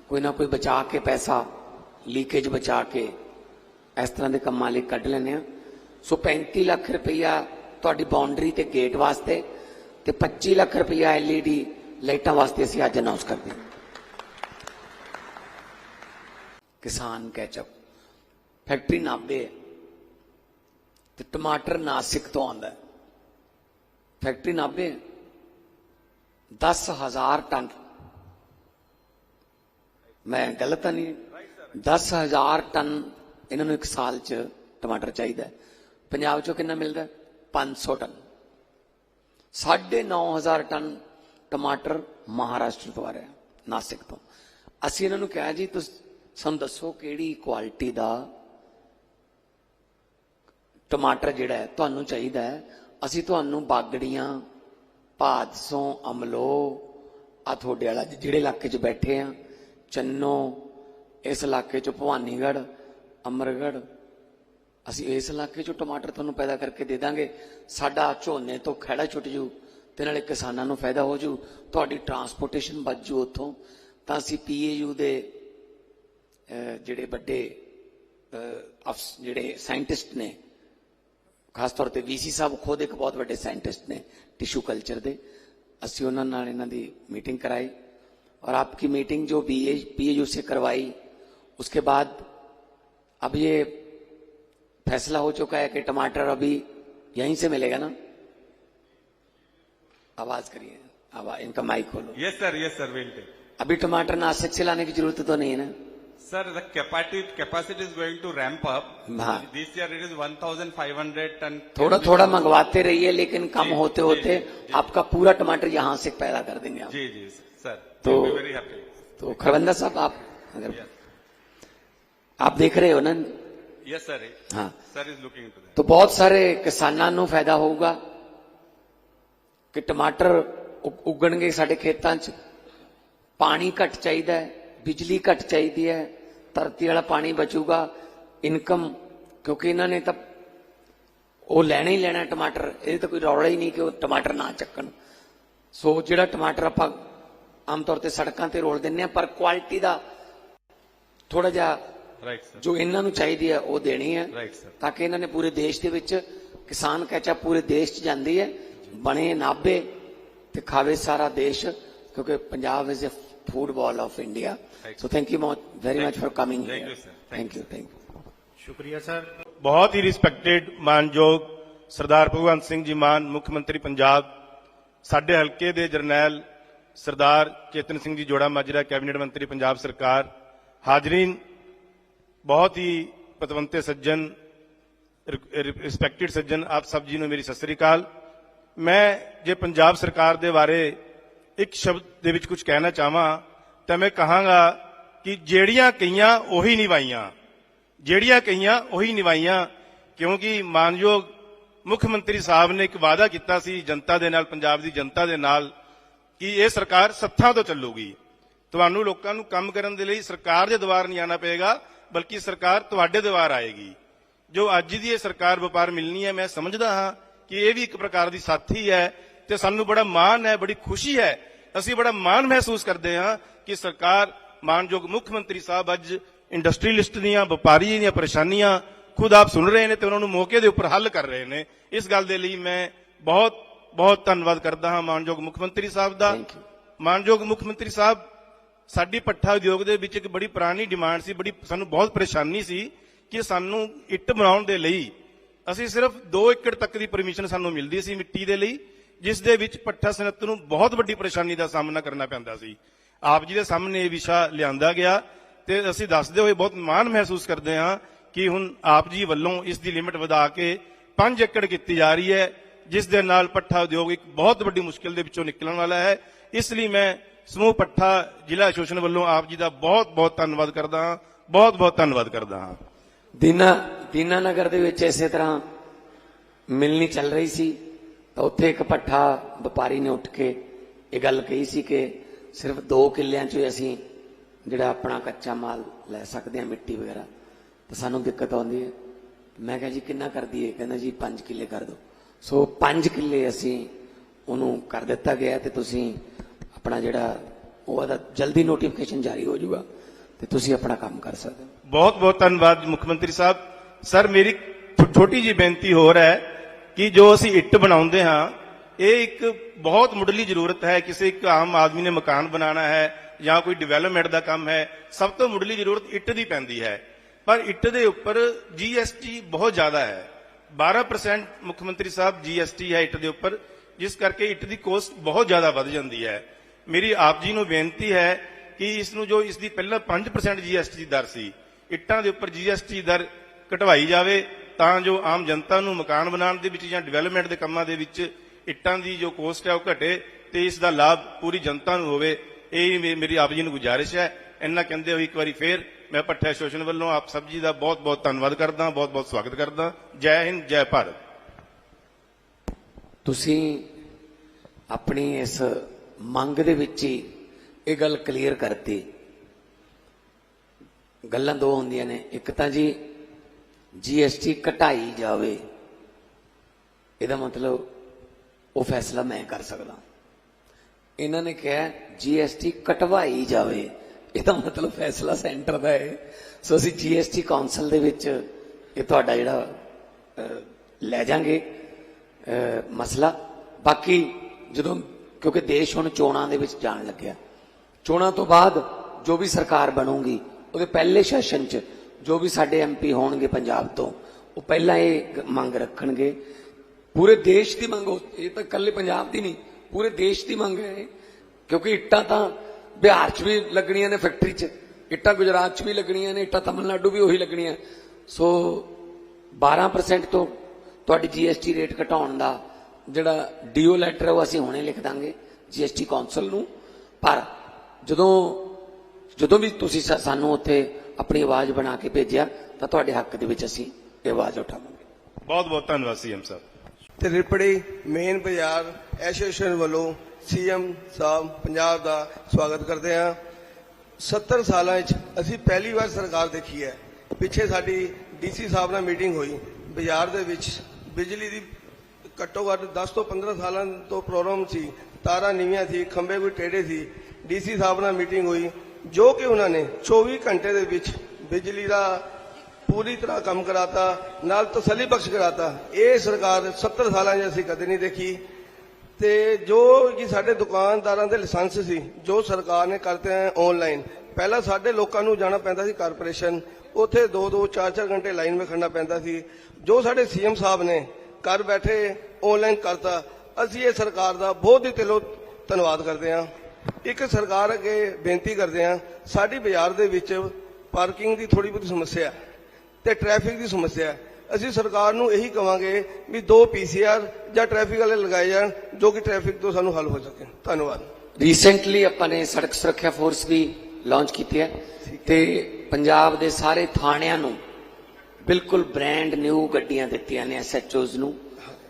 ਕੋਈ ਨਾ ਕੋਈ ਬਚਾ ਕੇ ਪੈਸਾ ਲੀਕੇਜ ਬਚਾ ਕੇ ਇਸ ਤਰ੍ਹਾਂ ਦੇ ਕੰਮਾਂ ਲਈ ਕੱਢ ਲੈਂਦੇ ਆ ਸੋ 35 ਲੱਖ ਰੁਪਈਆ ਤੁਹਾਡੀ ਬਾਉਂਡਰੀ ਤੇ ਗੇਟ ਵਾਸਤੇ ਤੇ 25 ਲੱਖ ਰੁਪਈਆ ਐਲਈਡੀ ਲਾਈਟਾਂ ਵਾਸਤੇ ਅਸੀਂ ਅੱਜ ਅਨਾਉਂਸ ਕਰਦੇ ਹਾਂ। ਕਿਸਾਨ ਕੈਚਅਪ। ਫੈਕਟਰੀ ਨਾਭੇ ਹੈ ਤੇ ਟਮਾਟਰ ਨਾਸਿਕ ਤੋਂ ਆਉਂਦਾ ਫੈਕਟਰੀ ਨਾਭੇ 10000 ਟਨ। ਮੈਂ ਗਲਤ ਤਾਂ ਨਹੀਂ 10000 ਟਨ ਇਹਨਾਂ ਨੂੰ ਇੱਕ ਸਾਲ ਚ ਟਮਾਟਰ ਚਾਹੀਦਾ ਪੰਜਾਬ ਚੋਂ ਕਿੰਨਾ ਮਿਲਦਾ ਹੈ? 500 ਟਨ। 9500 ਟਨ ਟਮਾਟਰ ਮਹਾਰਾਸ਼ਟਰ ਤੋਂ ਆ ਰਿਹਾ ਨਾਸਿਕ ਤੋਂ। ਅਸੀਂ ਇਹਨਾਂ ਨੂੰ ਕਿਹਾ ਜੀ, ਤੁਸੀਂ ਸਾਨੂੰ ਦੱਸੋ ਕਿਹੜੀ ਕੁਆਲਿਟੀ ਦਾ ਟਮਾਟਰ ਜਿਹੜਾ ਹੈ ਤੁਹਾਨੂੰ ਚਾਹੀਦਾ ਹੈ। ਅਸੀਂ ਤੁਹਾਨੂੰ ਬਾਗੜੀਆਂ, ਭਾਦਸੋਂ, ਅਮਲੋ ਆ ਤੁਹਾਡੇ ਵਾਲਾ ਜਿਹੜੇ ਇਲਾਕੇ 'ਚ ਬੈਠੇ ਆ, ਚੰਨੋ, ਇਸ ਇਲਾਕੇ 'ਚ ਭਵਾਨੀਗੜ੍ਹ, ਅਮਰਗੜ੍ਹ, ਅਸੀਂ ਇਸ ਇਲਾਕੇ 'ਚੋਂ ਟਮਾਟਰ ਤੁਹਾਨੂੰ ਪੈਦਾ ਕਰਕੇ ਦੇ ਦਾਂਗੇ। ਸਾਡਾ ਝੋਨੇ ਤੋਂ ਖੜਾ ਛੁੱਟ ਜੂ, ਤੇ ਨਾਲੇ ਕਿਸਾਨਾਂ ਨੂੰ ਫਾਇਦਾ ਹੋ ਜੂ। ਤੁਹਾਡੀ ਟਰਾਂਸਪੋਰਟੇਸ਼ਨ ਬਚ ਜੂ ਉੱਥੋਂ। ਤਾਂ ਅਸੀਂ ਪੀਏਯੂ ਦੇ ਜਿਹੜੇ ਵੱਡੇ ਅਫਸ- ਜਿਹੜੇ ਸਾਇੰਟਿਸਟ ਨੇ ਖਾਸ ਤੌਰ ਤੇ ਵੀਸੀ ਸਾਹਿਬ ਖੁਦ ਇੱਕ ਬਹੁਤ ਵੱਡੇ ਸਾਇੰਟਿਸਟ ਨੇ टिश्यू कल्चर ਦੇ ਅਸੀਂ ਉਹਨਾਂ ਨਾਲ ਇਹਨਾਂ ਦੀ मीटिंग कराई और आपकी मीटिंग जो बी पीएयू से करवाई उसके बाद अब ये फैसला हो चुका है कि टमाटर अभी यहीं से मिलेगा ना आवाज करिए आवाज इनका माइक खोलो Yes, sir. Yes, sir. We'll take. अभी टमाटर नासिक से लाने की जरूरत तो नहीं है ना Sir, the capacity capacity is going to ramp up. हाँ। This year it is 1,500 ton. थोड़ा थोड़ा मंगवाते रहिए लेकिन कम जी, होते जी, होते जी, जी। आपका पूरा टमाटर यहाँ से पैदा कर देंगे आप जी जी sir. तो- We'll be very happy. तो खरबंदा साहब आप अगर Yes. आप देख ਰਹੇ ਹੋ ਨਾ Yes, sir. हाँ Sir is looking into that. तो ਬਹੁਤ ਸਾਰੇ ਕਿਸਾਨਾਂ ਨੂੰ ਫਾਇਦਾ ਹੋਊਗਾ ਕਿ ਟਮਾਟਰ ਉ- ਉਗਣਗੇ ਸਾਡੇ ਖੇਤਾਂ 'ਚ ਪਾਣੀ ਘੱਟ ਚਾਹੀਦਾ ਹੈ ਬਿਜਲੀ ਘੱਟ ਚਾਹੀਦੀ ਹੈ ਧਰਤੀ ਵਾਲਾ ਪਾਣੀ ਬਚੂਗਾ ਇਨਕਮ ਕਿਉਂਕਿ ਇਹਨਾਂ ਨੇ ਤਾਂ ਉਹ ਲੈਣਾ ਹੀ ਲੈਣਾ ਟਮਾਟਰ ਇਹ ਤਾਂ ਕੋਈ ਰੌਲਾ ਹੀ ਨਹੀਂ ਕਿ ਉਹ ਟਮਾਟਰ ਨਾ ਚੱਕਣ ਸੋ ਜਿਹੜਾ ਟਮਾਟਰ ਆਪਾਂ ਆਮ ਤੌਰ ਤੇ ਸੜਕਾਂ ਤੇ ਰੋਲ ਦਿੰਨੇ ਆ ਪਰ ਕੁਆਲਿਟੀ ਦਾ ਥੋੜਾ ਜਿਹਾ. ਜੋ ਇਹਨਾਂ ਨੂੰ ਚਾਹੀਦੀ ਹੈ ਉਹ ਦੇਣੀ ਹੈ. ਤਾਂ ਕਿ ਇਹਨਾਂ ਨੇ ਪੂਰੇ ਦੇਸ਼ ਦੇ ਵਿੱਚ ਕਿਸਾਨ ਕੈਚਾ ਪੂਰੇ ਦੇਸ਼ 'ਚ ਜਾਂਦੀ ਹੈ ਬਣੇ ਨਾਭੇ ਤੇ ਖਾਵੇ ਸਾਰਾ ਦੇਸ਼ ਕਿਉਂਕਿ Punjab is a food bowl of India Right. So thank you very much for coming Thank you, sir. Thank thank you thank you ਸ਼ੁਕਰੀਆ ਸਰ ਬਹੁਤ ਹੀ ਰਿਸਪੈਕਟਡ ਮਾਨਯੋਗ ਸਰਦਾਰ ਭਗਵੰਤ ਸਿੰਘ ਜੀ ਮਾਨ ਮੁੱਖ ਮੰਤਰੀ ਪੰਜਾਬ ਸਾਡੇ ਹਲਕੇ ਦੇ ਜਰਨੈਲ ਸਰਦਾਰ ਚੇਤਨ ਸਿੰਘ ਜੀ ਜੋੜਾ ਮਾਜਰਾ ਕੈਬਨਿਟ ਮੰਤਰੀ ਪੰਜਾਬ ਸਰਕਾਰ ਹਾਜ਼ਰੀਨ ਬਹੁਤ ਹੀ ਪਤਵੰਤੇ ਸੱਜਣ ਰਿਸਪੈਕਟਡ ਸੱਜਣ ਆਪ ਸਭ ਜੀ ਨੂੰ ਮੇਰੀ ਸਤਿ ਸ੍ਰੀ ਅਕਾਲ ਮੈਂ ਜੇ ਪੰਜਾਬ ਸਰਕਾਰ ਦੇ ਬਾਰੇ ਇੱਕ ਸ਼ਬਦ ਦੇ ਵਿੱਚ ਕੁਝ ਕਹਿਣਾ ਚਾਹਾਂ ਤਾਂ ਮੈਂ ਕਹਾਂਗਾ ਕਿ ਜਿਹੜੀਆਂ ਕਈਆਂ ਉਹੀ ਨਿਭਾਈਆਂ ਜਿਹੜੀਆਂ ਕਈਆਂ ਉਹੀ ਨਿਭਾਈਆਂ ਕਿਉਂਕਿ ਮਾਨਯੋਗ ਮੁੱਖ ਮੰਤਰੀ ਸਾਹਿਬ ਨੇ ਇੱਕ ਵਾਅਦਾ ਕੀਤਾ ਸੀ ਜਨਤਾ ਦੇ ਨਾਲ, ਪੰਜਾਬ ਦੀ ਜਨਤਾ ਦੇ ਨਾਲ, ਕਿ ਇਹ ਸਰਕਾਰ ਸੱਥਾਂ ਤੋਂ ਚੱਲੂਗੀ। ਤੁਹਾਨੂੰ ਲੋਕਾਂ ਨੂੰ ਕੰਮ ਕਰਨ ਦੇ ਲਈ ਸਰਕਾਰ ਦੇ ਦੁਆਰ ਨਹੀਂ ਆਣਾ ਪਏਗਾ, ਬਲਕਿ ਸਰਕਾਰ ਤੁਹਾਡੇ ਦੁਆਰ ਆਏਗੀ। ਜੋ ਅੱਜ ਦੀ ਇਹ ਸਰਕਾਰ ਵਪਾਰ ਮਿਲਣੀ ਹੈ, ਮੈਂ ਸਮਝਦਾ ਹਾਂ ਕਿ ਇਹ ਵੀ ਇੱਕ ਪ੍ਰਕਾਰ ਦੀ ਸਾਥੀ ਹੈ ਤੇ ਸਾਨੂੰ ਬੜਾ ਮਾਣ ਹੈ, ਬੜੀ ਖੁਸ਼ੀ ਹੈ। ਅਸੀਂ ਬੜਾ ਮਾਣ ਮਹਿਸੂਸ ਕਰਦੇ ਹਾਂ ਕਿ ਸਰਕਾਰ ਮਾਨਯੋਗ ਮੁੱਖ ਮੰਤਰੀ ਸਾਹਿਬ ਅੱਜ ਇੰਡਸਟਰੀਲਿਸਟ ਦੀਆਂ ਵਪਾਰੀ ਦੀਆਂ ਪਰੇਸ਼ਾਨੀਆਂ ਖੁਦ ਆਪ ਸੁਣ ਰਹੇ ਨੇ ਤੇ ਉਹਨਾਂ ਨੂੰ ਮੌਕੇ ਦੇ ਉੱਪਰ ਹੱਲ ਕਰ ਰਹੇ ਨੇ। ਇਸ ਗੱਲ ਦੇ ਲਈ ਮੈਂ ਬਹੁਤ ਬਹੁਤ ਧੰਨਵਾਦ ਕਰਦਾ ਹਾਂ ਮਾਨਯੋਗ ਮੁੱਖ ਮੰਤਰੀ ਸਾਹਿਬ ਦਾ. ਮਾਨਯੋਗ ਮੁੱਖ ਮੰਤਰੀ ਸਾਹਿਬ ਸਾਡੀ ਪੱਠਾ ਉਦਯੋਗ ਦੇ ਵਿੱਚ ਇੱਕ ਬੜੀ ਪੁਰਾਣੀ ਡਿਮਾਂਡ ਸੀ ਬੜੀ ਸਾਨੂੰ ਬਹੁਤ ਪਰੇਸ਼ਾਨੀ ਸੀ ਕਿ ਸਾਨੂੰ ਇੱਟ ਬਣਾਉਣ ਦੇ ਲਈ ਅਸੀਂ ਸਿਰਫ 2 ਏਕੜ ਤੱਕ ਦੀ ਪਰਮਿਸ਼ਨ ਸਾਨੂੰ ਮਿਲਦੀ ਸੀ ਮਿੱਟੀ ਦੇ ਲਈ ਜਿਸ ਦੇ ਵਿੱਚ ਪੱਠਾ ਸਨਅਤ ਨੂੰ ਬਹੁਤ ਵੱਡੀ ਪਰੇਸ਼ਾਨੀ ਦਾ ਸਾਹਮਣਾ ਕਰਨਾ ਪੈਂਦਾ ਸੀ। ਆਪ ਜੀ ਦੇ ਸਾਹਮਣੇ ਇਹ ਵਿਸ਼ਾ ਲਿਆਂਦਾ ਗਿਆ ਤੇ ਅਸੀਂ ਦੱਸਦੇ ਹੋਏ ਬਹੁਤ ਮਾਣ ਮਹਿਸੂਸ ਕਰਦੇ ਹਾਂ ਕਿ ਹੁਣ ਆਪ ਜੀ ਵੱਲੋਂ ਇਸ ਦੀ ਲਿਮਿਟ ਵਧਾ ਕੇ 5 ਏਕੜ ਕੀਤੀ ਜਾ ਰਹੀ ਹੈ, ਜਿਸ ਦੇ ਨਾਲ ਪੱਠਾ ਉਦਯੋਗ ਇੱਕ ਬਹੁਤ ਵੱਡੀ ਮੁਸ਼ਕਲ ਦੇ ਵਿੱਚੋਂ ਨਿਕਲਣ ਵਾਲਾ ਹੈ। ਇਸ ਲਈ ਮੈਂ ਸਮੂਹ ਪੱਠਾ ਜ਼ਿਲ੍ਹਾ ਐਸੋਸੀਏਸ਼ਨ ਵੱਲੋਂ ਆਪ ਜੀ ਦਾ ਬਹੁਤ ਬਹੁਤ ਧੰਨਵਾਦ ਕਰਦਾ ਹਾਂ ਬਹੁਤ ਬਹੁਤ ਧੰਨਵਾਦ ਕਰਦਾ ਹਾਂ। ਦੀਨਾ ਦੀਨਾ ਨਗਰ ਦੇ ਵਿੱਚ ਇਸੇ ਤਰ੍ਹਾਂ ਮਿਲਣੀ ਚੱਲ ਰਹੀ ਸੀ, ਤਾਂ ਉੱਥੇ ਇੱਕ ਪੱਠਾ ਵਪਾਰੀ ਨੇ ਉੱਠ ਕੇ ਇਹ ਗੱਲ ਕਹੀ ਸੀ ਕਿ ਸਿਰਫ 2 ਕਿੱਲਿਆਂ 'ਚ ਅਸੀਂ ਜਿਹੜਾ ਆਪਣਾ ਕੱਚਾ ਮਾਲ ਲੈ ਸਕਦੇ ਹਾਂ ਮਿੱਟੀ ਵਗੈਰਾ, ਤਾਂ ਸਾਨੂੰ ਦਿੱਕਤ ਆਉਂਦੀ ਹੈ। ਮੈਂ ਕਿਹਾ ਜੀ, ਕਿੰਨਾ ਕਰ ਦਈਏ? ਕਹਿੰਦਾ ਜੀ 5 ਕਿੱਲੇ ਕਰ ਦਿਓ। ਸੋ 5 ਕਿੱਲੇ ਅਸੀਂ ਉਹਨੂੰ ਕਰ ਦਿੱਤਾ ਗਿਆ ਤੇ ਤੁਸੀਂ ਆਪਣਾ ਜਿਹੜਾ ਉਹਦਾ ਜਲਦੀ ਨੋਟੀਫਿਕੇਸ਼ਨ ਜਾਰੀ ਹੋ ਜਾਊਗਾ ਤੇ ਤੁਸੀਂ ਆਪਣਾ ਕੰਮ ਕਰ ਸਕਦੇ ਹੋ। ਬਹੁਤ ਬਹੁਤ ਧੰਨਵਾਦ ਮੁੱਖ ਮੰਤਰੀ ਸਾਹਿਬ। ਸਰ, ਮੇਰੀ ਛੋਟੀ ਜੀ ਬੇਨਤੀ ਹੋਰ ਹੈ ਕਿ ਜੋ ਅਸੀਂ ਇੱਟ ਬਣਾਉਂਦੇ ਹਾਂ ਇਹ ਇੱਕ ਬਹੁਤ ਮੁੱਢਲੀ ਜ਼ਰੂਰਤ ਹੈ, ਕਿਸੇ ਇੱਕ ਆਮ ਆਦਮੀ ਨੇ ਮਕਾਨ ਬਣਾਉਣਾ ਹੈ ਜਾਂ ਕੋਈ ਡਿਵੈਲਪਮੈਂਟ ਦਾ ਕੰਮ ਹੈ, ਸਭ ਤੋਂ ਮੁੱਢਲੀ ਜ਼ਰੂਰਤ ਇੱਟ ਦੀ ਪੈਂਦੀ ਹੈ। ਪਰ ਇੱਟ ਦੇ ਉੱਪਰ ਜੀਐਸਟੀ ਬਹੁਤ ਜ਼ਿਆਦਾ ਹੈ। 12% ਮੁੱਖ ਮੰਤਰੀ ਸਾਹਿਬ ਜੀਐਸਟੀ ਹੈ ਇੱਟ ਦੇ ਉੱਪਰ, ਜਿਸ ਕਰਕੇ ਇੱਟ ਦੀ ਕੋਸਟ ਬਹੁਤ ਜ਼ਿਆਦਾ ਵੱਧ ਜਾਂਦੀ ਹੈ। ਮੇਰੀ ਆਪ ਜੀ ਨੂੰ ਬੇਨਤੀ ਹੈ ਕਿ ਇਸ ਨੂੰ ਜੋ ਇਸ ਦੀ ਪਹਿਲਾਂ 5% ਜੀਐਸਟੀ ਦੀ ਦਰ ਸੀ, ਇੱਟਾਂ ਦੇ ਉੱਪਰ ਜੀਐਸਟੀ ਦਰ ਘਟਵਾਈ ਜਾਵੇ ਤਾਂ ਜੋ ਆਮ ਜਨਤਾ ਨੂੰ ਮਕਾਨ ਬਣਾਉਣ ਦੇ ਵਿੱਚ ਜਾਂ ਡਿਵੈਲਪਮੈਂਟ ਦੇ ਕੰਮਾਂ ਦੇ ਵਿੱਚ ਇੱਟਾਂ ਦੀ ਜੋ ਕੋਸਟ ਹੈ ਉਹ ਘਟੇ ਤੇ ਇਸ ਦਾ ਲਾਭ ਪੂਰੀ ਜਨਤਾ ਨੂੰ ਹੋਵੇ, ਇਹ ਮੇਰੀ ਆਪ ਜੀ ਨੂੰ ਗੁਜ਼ਾਰਿਸ਼ ਹੈ। ਇੰਨਾ ਕਹਿੰਦੇ ਹੋਏ ਇੱਕ ਵਾਰੀ ਫੇਰ ਮੈਂ ਪੱਠਾ ਸ਼ੋਸ਼ਣ ਵੱਲੋਂ ਆਪ ਸਭ ਜੀ ਦਾ ਬਹੁਤ ਬਹੁਤ ਧੰਨਵਾਦ ਕਰਦਾ ਬਹੁਤ ਬਹੁਤ ਸਵਾਗਤ ਕਰਦਾ। ਜੈ ਹਿੰਦ, ਜੈ ਭਾਰਤ। ਤੁਸੀਂ ਆਪਣੀ ਇਸ ਮੰਗ ਦੇ ਵਿੱਚ ਹੀ ਇਹ ਗੱਲ ਕਲੀਅਰ ਕਰਤੀ। ਗੱਲਾਂ ਦੋ ਹੁੰਦੀਆਂ ਨੇ। ਇੱਕ ਤਾਂ ਜੀ ਜੀਐਸਟੀ ਘਟਾਈ ਜਾਵੇ, ਇਹਦਾ ਮਤਲਬ ਉਹ ਫੈਸਲਾ ਮੈਂ ਕਰ ਸਕਦਾ। ਇਹਨਾਂ ਨੇ ਕਿਹਾ ਜੀਐਸਟੀ ਕਟਵਾਈ ਜਾਵੇ। ਇਹਦਾ ਮਤਲਬ ਫੈਸਲਾ ਸੈਂਟਰ ਦਾ ਹੈ ਸੋ ਅਸੀਂ ਜੀਐਸਟੀ ਕਾਉਂਸਲ ਦੇ ਵਿੱਚ ਇਹ ਤੁਹਾਡਾ ਜਿਹੜਾ ਲੈ ਜਾਾਂਗੇ ਮਸਲਾ। ਬਾਕੀ ਜਦੋਂ, ਕਿਉਂਕਿ ਦੇਸ਼ ਹੁਣ ਚੋਣਾਂ ਦੇ ਵਿੱਚ ਜਾਣ ਲੱਗਿਆ। ਚੋਣਾਂ ਤੋਂ ਬਾਅਦ ਜੋ ਵੀ ਸਰਕਾਰ ਬਣੂਗੀ, ਉਹਦੇ ਪਹਿਲੇ ਸੈਸ਼ਨ 'ਚ ਜੋ ਵੀ ਸਾਡੇ ਐਮਪੀ ਹੋਣਗੇ ਪੰਜਾਬ ਤੋਂ, ਉਹ ਪਹਿਲਾਂ ਇਹ ਮੰਗ ਰੱਖਣਗੇ। ਪੂਰੇ ਦੇਸ਼ ਦੀ ਮੰਗ ਇਹ ਤਾਂ ਇਕੱਲੇ ਪੰਜਾਬ ਦੀ ਨਹੀਂ, ਪੂਰੇ ਦੇਸ਼ ਦੀ ਮੰਗ ਹੈ ਇਹ। ਕਿਉਂਕਿ ਇੱਟਾਂ ਤਾਂ ਬਿਹਾਰ 'ਚ ਵੀ ਲੱਗਣੀਆਂ ਨੇ ਫੈਕਟਰੀ 'ਚ, ਇੱਟਾਂ ਗੁਜਰਾਤ 'ਚ ਵੀ ਲੱਗਣੀਆਂ ਨੇ, ਇੱਟਾਂ ਤਮਿਲਨਾਡੂ ਵੀ ਉਹੀ ਲੱਗਣੀਆਂ। ਸੋ 12% ਤੋਂ ਤੁਹਾਡੀ ਜੀਐਸਟੀ ਰੇਟ ਘਟਾਉਣ ਦਾ ਜਿਹੜਾ ਡੀਓ ਲੈਟਰ ਹੈ ਉਹ ਅਸੀਂ ਹੁਣੇ ਲਿਖ ਦਾਂਗੇ ਜੀਐਸਟੀ ਕਾਉਂਸਲ ਨੂੰ। ਪਰ ਜਦੋਂ ਜਦੋਂ ਵੀ ਤੁਸੀਂ ਸਾਨੂੰ ਉੱਥੇ ਆਪਣੀ ਆਵਾਜ਼ ਬਣਾ ਕੇ ਭੇਜਿਆ, ਤਾਂ ਤੁਹਾਡੇ ਹੱਕ ਦੇ ਵਿੱਚ ਅਸੀਂ ਇਹ ਆਵਾਜ਼ ਉਠਾਵਾਂਗੇ। ਬਹੁਤ ਬਹੁਤ ਧੰਨਵਾਦ ਸੀਐਮ ਸਾਹਿਬ। ਤ੍ਰਿਪੜੀ ਮੇਨ ਬਾਜ਼ਾਰ ਐਸੋਸੀਏਸ਼ਨ ਵੱਲੋਂ ਸੀਐਮ ਸਾਹਿਬ ਪੰਜਾਬ ਦਾ ਸਵਾਗਤ ਕਰਦੇ ਹਾਂ। 70 ਸਾਲਾਂ ਵਿੱਚ ਅਸੀਂ ਪਹਿਲੀ ਵਾਰ ਸਰਕਾਰ ਦੇਖੀ ਹੈ। ਪਿੱਛੇ ਸਾਡੀ ਡੀਸੀ ਸਾਹਿਬ ਨਾਲ ਮੀਟਿੰਗ ਹੋਈ। ਬਾਜ਼ਾਰ ਦੇ ਵਿੱਚ ਬਿਜਲੀ ਦੀ ਘੱਟੋ ਘੱਟ 10 ਤੋਂ 15 ਸਾਲਾਂ ਤੋਂ ਪ੍ਰੋਬਲਮ ਸੀ। ਤਾਰਾਂ ਨੀਵੀਆਂ ਸੀ, ਖੰਭੇ ਕੋਈ ਟੇਢੇ ਸੀ। ਡੀਸੀ ਸਾਹਿਬ ਨਾਲ ਮੀਟਿੰਗ ਹੋਈ, ਜੋ ਕਿ ਉਹਨਾਂ ਨੇ 24 ਘੰਟੇ ਦੇ ਵਿੱਚ ਬਿਜਲੀ ਦਾ ਪੂਰੀ ਤਰ੍ਹਾਂ ਕੰਮ ਕਰਾਤਾ, ਨਾਲ ਤਸੱਲੀ ਬਖਸ਼ ਕਰਾਤਾ। ਇਹ ਸਰਕਾਰ 70 ਸਾਲਾਂ 'ਚ ਅਸੀਂ ਕਦੇ ਨਹੀਂ ਦੇਖੀ। ਤੇ ਜੋ ਕਿ ਸਾਡੇ ਦੁਕਾਨਦਾਰਾਂ ਦੇ ਲਾਇਸੈਂਸ ਸੀ, ਜੋ ਸਰਕਾਰ ਨੇ ਕਰਤੇ ਹੈ ਆਨਲਾਈਨ ਪਹਿਲਾਂ ਸਾਡੇ ਲੋਕਾਂ ਨੂੰ ਜਾਣਾ ਪੈਂਦਾ ਸੀ ਕਾਰਪੋਰੇਸ਼ਨ। ਉੱਥੇ 2-2 4-4 ਘੰਟੇ ਲਾਈਨ ਵਿੱਚ ਖੜਨਾ ਪੈਂਦਾ ਸੀ। ਜੋ ਸਾਡੇ ਸੀਐਮ ਸਾਹਿਬ ਨੇ ਘਰ ਬੈਠੇ ਆਨਲਾਈਨ ਕਰਤਾ, ਅਸੀਂ ਇਹ ਸਰਕਾਰ ਦਾ ਬਹੁਤ ਹੀ ਦਿਲੋਂ ਧੰਨਵਾਦ ਕਰਦੇ ਹਾਂ ਇੱਕ ਸਰਕਾਰ ਅੱਗੇ ਬੇਨਤੀ ਕਰਦੇ ਹਾਂ ਸਾਡੀ ਬਾਜ਼ਾਰ ਦੇ ਵਿੱਚ ਪਾਰਕਿੰਗ ਦੀ ਥੋੜੀ ਬਹੁਤੀ ਸਮੱਸਿਆ ਹੈ। ਤੇ ਟ੍ਰੈਫਿਕ ਦੀ ਸਮੱਸਿਆ ਹੈ। ਅਸੀਂ ਸਰਕਾਰ ਨੂੰ ਇਹੀ ਕਵਾਂਗੇ ਵੀ ਦੋ ਪੀਸੀਆਰ ਜਾਂ ਟ੍ਰੈਫਿਕ ਵਾਲੇ ਲਗਾਏ ਜਾਣ ਜੋ ਕਿ ਟ੍ਰੈਫਿਕ ਤੋਂ ਸਾਨੂੰ ਹੱਲ ਹੋ ਸਕੇ। ਧੰਨਵਾਦ। ਰੀਸੈਂਟਲੀ ਆਪਾਂ ਨੇ ਸੜਕ ਸੁਰੱਖਿਆ ਫੋਰਸ ਵੀ ਲਾਂਚ ਕੀਤੀ ਹੈ ਤੇ ਪੰਜਾਬ ਦੇ ਸਾਰੇ ਥਾਣਿਆਂ ਨੂੰ ਬਿਲਕੁਲ ਬ੍ਰਾਂਡ ਨਿਊ ਗੱਡੀਆਂ ਦਿੱਤੀਆਂ ਨੇ ਐਸਐਚਓਜ਼ ਨੂੰ।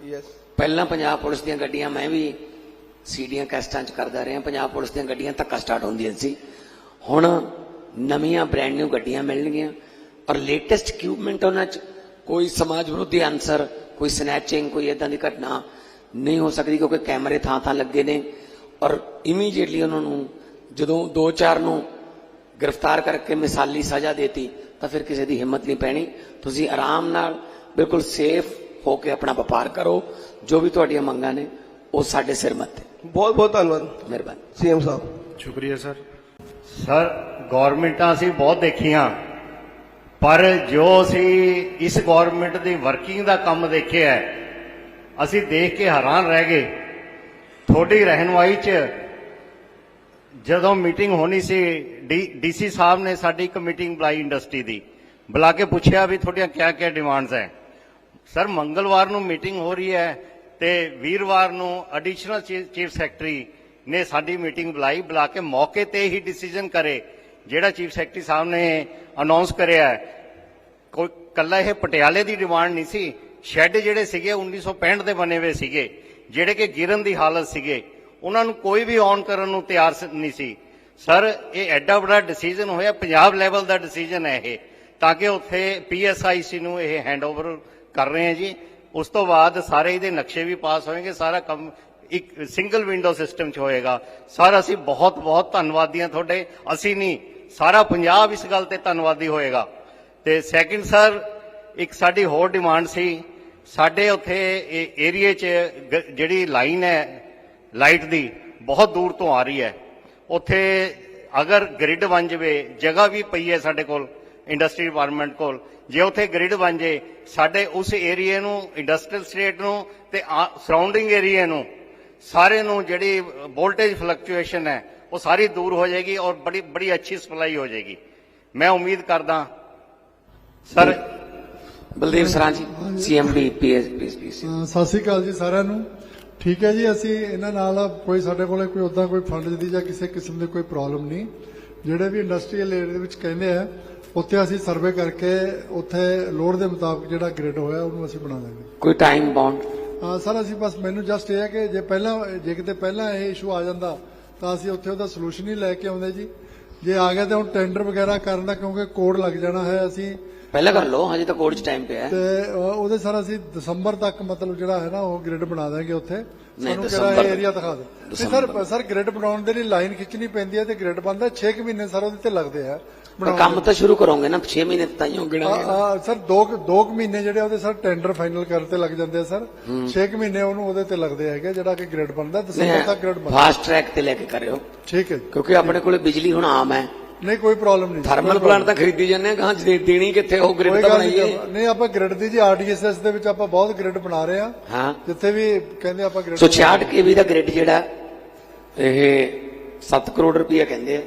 ਯੈਸ ਪਹਿਲਾਂ ਪੰਜਾਬ ਪੁਲਿਸ ਦੀਆਂ ਗੱਡੀਆਂ ਮੈਂ ਵੀ ਸੀਡੀਆਂ ਕੈਸਟਾਂ 'ਚ ਕਰਦਾ ਰਿਹਾ। ਪੰਜਾਬ ਪੁਲਿਸ ਦੀਆਂ ਗੱਡੀਆਂ ਧੱਕਾ ਸਟਾਰਟ ਹੁੰਦੀਆਂ ਸੀ। ਹੁਣ ਨਵੀਆਂ ਬ੍ਰਾਂਡ ਨਿਊ ਗੱਡੀਆਂ ਮਿਲਣਗੀਆਂ। ਔਰ ਲੇਟੈਸਟ ਇਕਵਿਪਮੈਂਟ ਉਹਨਾਂ 'ਚ? ਕੋਈ ਸਮਾਜ ਵਿਰੋਧੀ ਅਨਸਰ ਕੋਈ ਸਨੈਚਿੰਗ ਕੋਈ ਇਦਾਂ ਦੀ ਘਟਨਾ ਨਹੀਂ ਹੋ ਸਕਦੀ ਕਿਉਂਕਿ ਕੈਮਰੇ ਥਾਂ ਥਾਂ ਲੱਗੇ ਨੇ। ਔਰ ਇਮੀਡੀਏਟਲੀ ਉਹਨਾਂ ਨੂੰ ਜਦੋਂ 2-4 ਨੂੰ ਗ੍ਰਿਫਤਾਰ ਕਰਕੇ ਮਿਸਾਲੀ ਸਜ਼ਾ ਦੇਤੀ ਤਾਂ ਫਿਰ ਕਿਸੇ ਦੀ ਹਿੰਮਤ ਨਹੀਂ ਪੈਣੀ। ਤੁਸੀਂ ਆਰਾਮ ਨਾਲ ਬਿਲਕੁਲ ਸੇਫ ਹੋ ਕੇ ਆਪਣਾ ਵਪਾਰ ਕਰੋ। ਜੋ ਵੀ ਤੁਹਾਡੀਆਂ ਮੰਗਾਂ ਨੇ ਉਹ ਸਾਡੇ ਸਿਰ ਮੱਥੇ ਬਹੁਤ ਬਹੁਤ ਧੰਨਵਾਦ। ਮਿਹਰਬਾਨੀ। ਸੀਐਮ ਸਾਹਿਬ। ਸ਼ੁਕਰੀਆ ਸਰ। ਸਰ ਗਵਰਨਮੈਂਟਾਂ ਅਸੀਂ ਬਹੁਤ ਦੇਖੀਆਂ। ਪਰ ਜੋ ਅਸੀਂ ਇਸ ਗਵਰਨਮੈਂਟ ਦੀ ਵਰਕਿੰਗ ਦਾ ਕੰਮ ਦੇਖਿਆ ਹੈ, ਅਸੀਂ ਦੇਖ ਕੇ ਹੈਰਾਨ ਰਹਿ ਗਏ। ਤੁਹਾਡੀ ਰਹਿਨੁਮਾਈ 'ਚ ਜਦੋਂ ਮੀਟਿੰਗ ਹੋਣੀ ਸੀ ਡੀਸੀ ਸਾਹਿਬ ਨੇ ਸਾਡੀ ਇੱਕ ਮੀਟਿੰਗ ਬੁਲਾਈ ਇੰਡਸਟਰੀ ਦੀ। ਬੁਲਾ ਕੇ ਪੁੱਛਿਆ ਵੀ ਤੁਹਾਡੀਆਂ ਕਿਆ ਕਿਆ ਡਿਮਾਂਡਸ ਹੈ। ਸਰ ਮੰਗਲਵਾਰ ਨੂੰ ਮੀਟਿੰਗ ਹੋ ਰਹੀ ਹੈ ਤੇ ਵੀਰਵਾਰ ਨੂੰ ਐਡੀਸ਼ਨਲ ਚੀਫ ਸੈਕਟਰੀ ਨੇ ਸਾਡੀ ਮੀਟਿੰਗ ਬੁਲਾਈ ਬੁਲਾ ਕੇ ਮੌਕੇ ਤੇ ਹੀ ਡਿਸੀਜਨ ਕਰੇ। ਜਿਹੜਾ ਚੀਫ ਸੈਕਟਰੀ ਸਾਹਿਬ ਨੇ ਅਨਾਉਂਸ ਕਰਿਆ ਹੈ, ਕੋਈ ਕੱਲਾ ਇਹ ਪਟਿਆਲੇ ਦੀ ਡਿਮਾਂਡ ਨਹੀਂ ਸੀ। ਸ਼ੈੱਡ ਜਿਹੜੇ ਸੀਗੇ 1965 ਦੇ ਬਣੇ ਹੋਏ ਸੀਗੇ, ਜਿਹੜੇ ਕਿ ਗਿਰਨ ਦੀ ਹਾਲਤ ਸੀਗੇ, ਉਹਨਾਂ ਨੂੰ ਕੋਈ ਵੀ ਔਨ ਕਰਨ ਨੂੰ ਤਿਆਰ ਨਹੀਂ ਸੀ। ਸਰ ਇਹ ਐਡਾ ਵੱਡਾ ਡਿਸੀਜਨ ਹੋਇਆ, ਪੰਜਾਬ ਲੈਵਲ ਦਾ ਡਿਸੀਜਨ ਹੈ ਇਹ। ਤਾਂ ਕਿ ਉੱਥੇ ਪੀਐਸਆਈਸੀ ਨੂੰ ਇਹ ਹੈਂਡਓਵਰ ਕਰ ਰਹੇ ਹਾਂ ਜੀ। ਉਸ ਤੋਂ ਬਾਅਦ ਸਾਰੇ ਇਹਦੇ ਨਕਸ਼ੇ ਵੀ ਪਾਸ ਹੋਣਗੇ, ਸਾਰਾ ਕੰਮ ਇੱਕ ਸਿੰਗਲ ਵਿੰਡੋ ਸਿਸਟਮ 'ਚ ਹੋਏਗਾ। ਸਰ ਅਸੀਂ ਬਹੁਤ ਬਹੁਤ ਧੰਨਵਾਦੀ ਹਾਂ ਤੁਹਾਡੇ। ਅਸੀਂ ਨਹੀਂ ਸਾਰਾ ਪੰਜਾਬ ਇਸ ਗੱਲ ਤੇ ਧੰਨਵਾਦੀ ਹੋਏਗਾ। ਤੇ ਸੈਕਿੰਡ ਸਰ ਇੱਕ ਸਾਡੀ ਹੋਰ ਡਿਮਾਂਡ ਸੀ। ਸਾਡੇ ਉੱਥੇ ਏਰੀਏ 'ਚ ਜਿਹੜੀ ਲਾਈਨ ਹੈ ਲਾਈਟ ਦੀ, ਬਹੁਤ ਦੂਰ ਤੋਂ ਆ ਰਹੀ ਹੈ। ਉੱਥੇ ਅਗਰ ਗ੍ਰਿਡ ਬਣ ਜਾਵੇ, ਜਗ੍ਹਾ ਵੀ ਪਈ ਹੈ ਸਾਡੇ ਕੋਲ ਇੰਡਸਟਰੀ ਡਿਪਾਰਟਮੈਂਟ ਕੋਲ। ਜੇ ਉੱਥੇ ਗ੍ਰਿਡ ਬਣ ਜੇ, ਸਾਡੇ ਉਸ ਏਰੀਏ ਨੂੰ ਇੰਡਸਟਰੀਅਲ ਸਟੇਟ ਨੂੰ ਤੇ ਸਰਾਊਂਡਿੰਗ ਏਰੀਏ ਨੂੰ, ਸਾਰੇ ਨੂੰ ਜਿਹੜੀ ਵੋਲਟੇਜ ਫਲਕਚੁਏਸ਼ਨ ਹੈ ਉਹ ਸਾਰੀ ਦੂਰ ਹੋ ਜਾਏਗੀ ਔਰ ਬੜੀ ਬੜੀ ਅੱਛੀ ਸਪਲਾਈ ਹੋ ਜਾਏਗੀ। ਮੈਂ ਉਮੀਦ ਕਰਦਾ ਸਰ ਬਲਦੇਵ ਸਰਾਂ ਜੀ ਸੀਐਮਡੀ ਪੀਐਸਪੀ ਸਤਿ ਸ਼੍ਰੀ ਅਕਾਲ ਜੀ ਸਾਰਿਆਂ ਨੂੰ। ਠੀਕ ਹੈ ਜੀ ਅਸੀਂ ਇਹਨਾਂ ਨਾਲ ਕੋਈ ਸਾਡੇ ਕੋਲੇ ਕੋਈ ਉਦਾਂ ਕੋਈ ਫੰਡ ਦੀ ਜਾਂ ਕਿਸੇ ਕਿਸਮ ਦੀ ਕੋਈ ਪ੍ਰੋਬਲਮ ਨਹੀਂ। ਜਿਹੜੇ ਵੀ ਇੰਡਸਟਰੀਅਲ ਏਰੀਆ ਦੇ ਵਿੱਚ ਕਹਿੰਦੇ ਆ ਉੱਥੇ ਅਸੀਂ ਸਰਵੇ ਕਰਕੇ ਉੱਥੇ ਲੋੜ ਦੇ ਮੁਤਾਬਕ ਜਿਹੜਾ ਗ੍ਰਿਡ ਹੋਇਆ ਉਹਨੂੰ ਅਸੀਂ ਬਣਾ ਦਾਂਗੇ। ਕੋਈ ਟਾਈਮ ਬਾਉਂਡ ਹਾਂ ਸਰ ਅਸੀਂ ਬਸ ਮੈਨੂੰ ਜਸਟ ਇਹ ਹੈ ਕਿ ਜੇ ਪਹਿਲਾਂ ਜੇ ਕਿਤੇ ਪਹਿਲਾਂ ਇਹ ਇਸ਼ੂ ਆ ਜਾਂਦਾ ਤਾਂ ਅਸੀਂ ਉੱਥੇ ਉਹਦਾ ਸੋਲੂਸ਼ਨ ਹੀ ਲੈ ਕੇ ਆਉਂਦੇ ਜੀ। ਜੇ ਆ ਗਿਆ ਤਾਂ ਹੁਣ ਟੈਂਡਰ ਵਗੈਰਾ ਕਰਨ ਦਾ ਕਿਉਂਕਿ ਕੋਡ ਲੱਗ ਜਾਣਾ ਹੈ, ਅਸੀਂ ਪਹਿਲਾਂ ਕਰ ਲਓ ਹਜੇ ਤਾਂ ਕੋਰਟ 'ਚ ਟਾਈਮ ਪਿਆ ਹੈ। ਤੇ ਉਹਦੇ ਸਰ ਅਸੀਂ ਦਸੰਬਰ ਤੱਕ ਮਤਲਬ ਜਿਹੜਾ ਹੈ ਨਾ ਉਹ ਗ੍ਰਿਡ ਬਣਾ ਦਾਂਗੇ ਉੱਥੇ। ਸਾਨੂੰ ਕਿਹੜਾ। ਏਰੀਆ ਦਿਖਾ ਨਹੀਂ ਸਰ ਸਰ ਗ੍ਰਿਡ ਬਣਾਉਣ ਦੇ ਲਈ ਲਾਈਨ ਖਿੱਚਣੀ ਪੈਂਦੀ ਹੈ ਤੇ ਗ੍ਰਿਡ ਬਣਦਾ 6 ਮਹੀਨੇ ਸਰ ਉਹਦੇ ਤੇ ਲੱਗਦੇ ਆ। ਪਰ ਕੰਮ ਤਾਂ ਸ਼ੁਰੂ ਕਰੋਗੇ ਨਾ 6 ਮਹੀਨੇ ਤਾਂ ਹੀ ਗਿਣਾਂਗੇ ਆ ਆ, ਸਰ 2 2 ਮਹੀਨੇ ਜਿਹੜੇ ਉਹਦੇ ਸਰ ਟੈਂਡਰ ਫਾਈਨਲ ਕਰਨ ਤੇ ਲੱਗ ਜਾਂਦੇ ਆ ਸਰ। 6 ਮਹੀਨੇ ਉਹਨੂੰ ਉਹਦੇ ਤੇ ਲੱਗਦੇ ਹੈਗੇ ਜਿਹੜਾ ਕਿ ਗ੍ਰਿਡ ਬਣਦਾ। ਦਸੰਬਰ ਤੱਕ ਗ੍ਰਿਡ ਬਣਦਾ। ਫਾਸਟ ਟਰੈਕ ਤੇ ਲੈ ਕੇ ਕਰਿਓ। ਠੀਕ ਹੈ ਜੀ। ਕਿਉਂਕਿ ਆਪਣੇ ਕੋਲੇ ਬਿਜਲੀ ਹੁਣ ਆਮ ਹੈ। ਨਹੀਂ ਕੋਈ ਪ੍ਰੋਬਲਮ ਨਹੀਂ ਥਰਮਲ ਪਲਾਂਟ ਤਾਂ ਖਰੀਦੀ ਜਾਂਦੇ ਆ ਗਾਂ ਦੇਣੀ ਕਿੱਥੇ ਉਹ ਗ੍ਰਿਡ ਤਾਂ ਬਣਾਈਏ। ਨਹੀਂ ਆਪਾਂ ਗ੍ਰਿਡ ਦੀ ਜੀ ਆਰਡੀਐਸਐਸ ਦੇ ਵਿੱਚ ਆਪਾਂ ਬਹੁਤ ਗ੍ਰਿਡ ਬਣਾ ਰਹੇ ਆ ਹਾਂ। ਜਿੱਥੇ ਵੀ ਕਹਿੰਦੇ ਆਪਾਂ ਗ੍ਰਿਡ ਸੋ 66 ਕੇਵੀ ਦਾ ਗ੍ਰਿਡ ਜਿਹੜਾ ਇਹ 7 ਕਰੋੜ ਰੁਪਇਆ ਕਹਿੰਦੇ ਆ।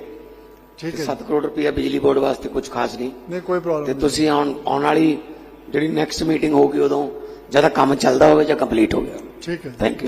ਠੀਕ ਹੈ 7 ਕਰੋੜ ਰੁਪਇਆ ਬਿਜਲੀ ਬੋਰਡ ਵਾਸਤੇ ਕੁਝ ਖਾਸ ਨਹੀਂ। ਨਹੀਂ ਕੋਈ ਪ੍ਰੋਬਲਮ ਤੇ ਤੁਸੀਂ ਆਉਣ ਵਾਲੀ ਜਿਹੜੀ ਨੈਕਸਟ ਮੀਟਿੰਗ ਹੋਊਗੀ ਉਦੋਂ ਜਦ ਕੰਮ ਚੱਲਦਾ ਹੋਵੇ ਜਾਂ ਕੰਪਲੀਟ ਹੋ ਗਿਆ। ਠੀਕ ਹੈ ਥੈਂਕ ਯੂ